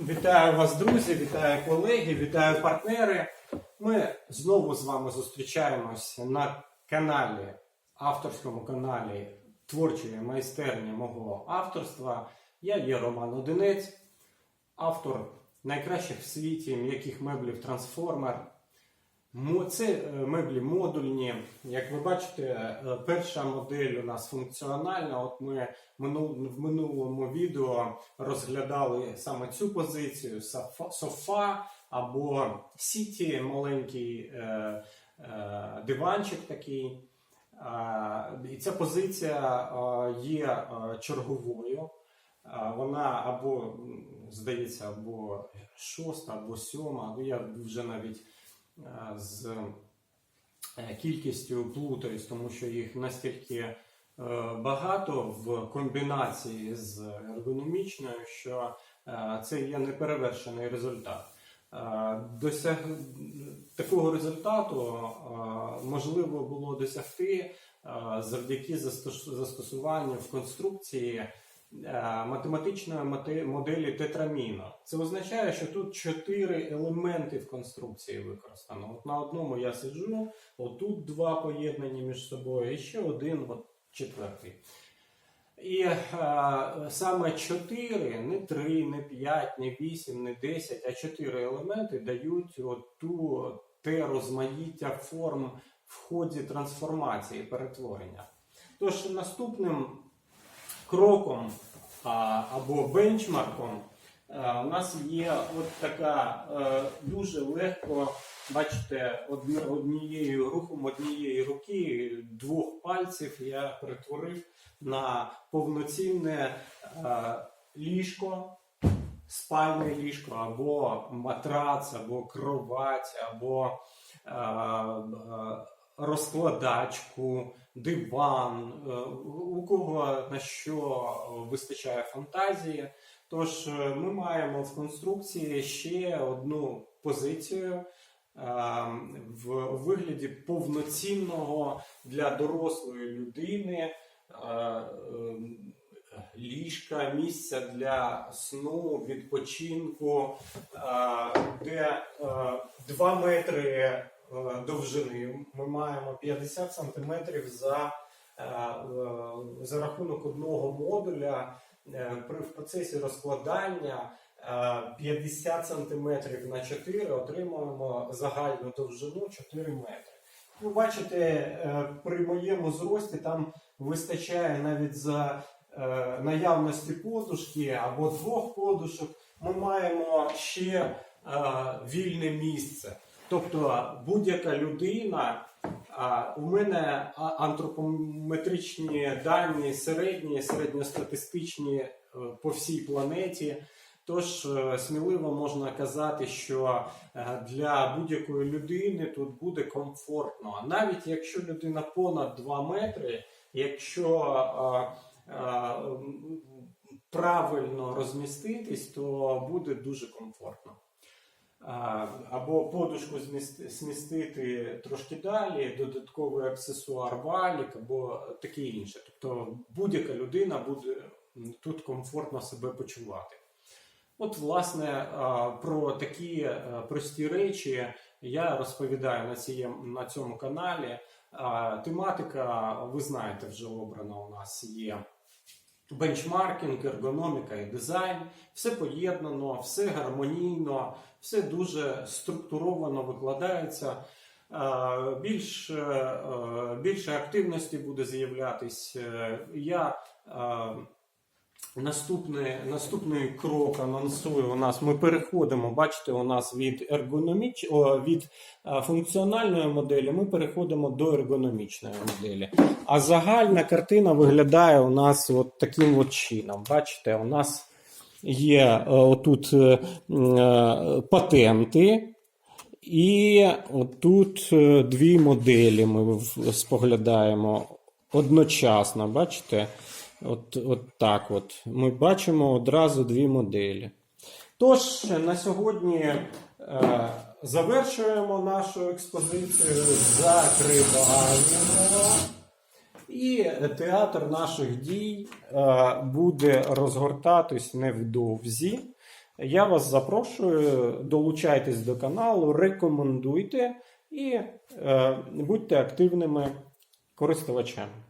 Вітаю вас, друзі, вітаю колеги, вітаю партнери. Ми знову з вами зустрічаємось на каналі, авторському каналі творчої майстерні мого авторства. Я є Роман Одинець, автор найкращих в світі м'яких меблів трансформер. Це е, меблі модульні. Як ви бачите, е, перша модель у нас функціональна. От ми в минулому відео розглядали саме цю позицію софа, або сіті, маленький е, диванчик такий. І ця позиція є черговою. Вона або, здається, або шоста, або сьома. Ну, я вже навіть з е, кількістю плутаюсь, тому що їх настільки е, багато в комбінації з ергономічною, що е, це є неперевершений результат. Е, Досяг... Такого результату е, можливо було досягти е, завдяки застосуванню в конструкції е, математичної моделі тетраміно. Це означає, що тут чотири елементи в конструкції використано. От на одному я сиджу, отут два поєднані між собою, і ще один, от четвертий. І е, саме 4, не 3, не 5, не 8, не 10, а 4 елементи дають от ту, те розмаїття форм в ході трансформації, перетворення. Тож наступним кроком або бенчмарком у нас є от така е, дуже легко, бачите, однією рухом однієї руки, двох пальців я перетворив на повноцінне е, ліжко, спальне ліжко, або матрац, або кровать, або е, е, розкладачку, диван, е, у кого на що вистачає фантазії. Тож е, ми маємо в конструкції ще одну позицію е, в вигляді повноцінного для дорослої людини ліжка, місця для сну, відпочинку, де 2 метри довжини. Ми маємо 50 сантиметрів за, е, е, за рахунок одного модуля. Е, в процесі розкладання е, 50 сантиметрів на 4 отримуємо загальну довжину 4 метри. Ви бачите, е, при моєму зрості там вистачає навіть за е, наявності подушки або двох подушок. Ми маємо ще е, вільне місце. Тобто будь-яка людина, у мене антропометричні дані середні, середньостатистичні е, по всій планеті. Тож е, сміливо можна казати, що е, для будь-якої людини тут буде комфортно. Навіть якщо людина понад 2 метри, якщо правильно розміститись, то буде дуже комфортно. Або подушку зміст- змістити трошки далі, додатковий аксесуар валік, або таке інше. Тобто будь-яка людина буде тут комфортно себе почувати. От, власне, про такі е, прості речі я розповідаю на цьому каналі. Тематика, ви знаєте, вже обрана у нас є бенчмаркінг, ергономіка і дизайн. Все поєднано, все гармонійно, все дуже структуровано викладається. Е, Більш, е, більше активності буде з'являтись. Е, Я наступний, наступний крок анонсую. У нас ми переходимо. Бачите, у нас від ергономіч... о, від е, функціональної моделі ми переходимо до ергономічної моделі. А загальна картина виглядає у нас от таким от чином. Бачите, у нас є е, отут е, патенти. І отут дві моделі ми споглядаємо одночасно. Бачите? От, от так от. Ми бачимо одразу дві моделі. Тож, на сьогодні е, завершуємо нашу експозицію, закриваємо. І театр наших дій е, буде розгортатись невдовзі. Я вас запрошую, долучайтесь до каналу, рекомендуйте і е, будьте активними користувачами.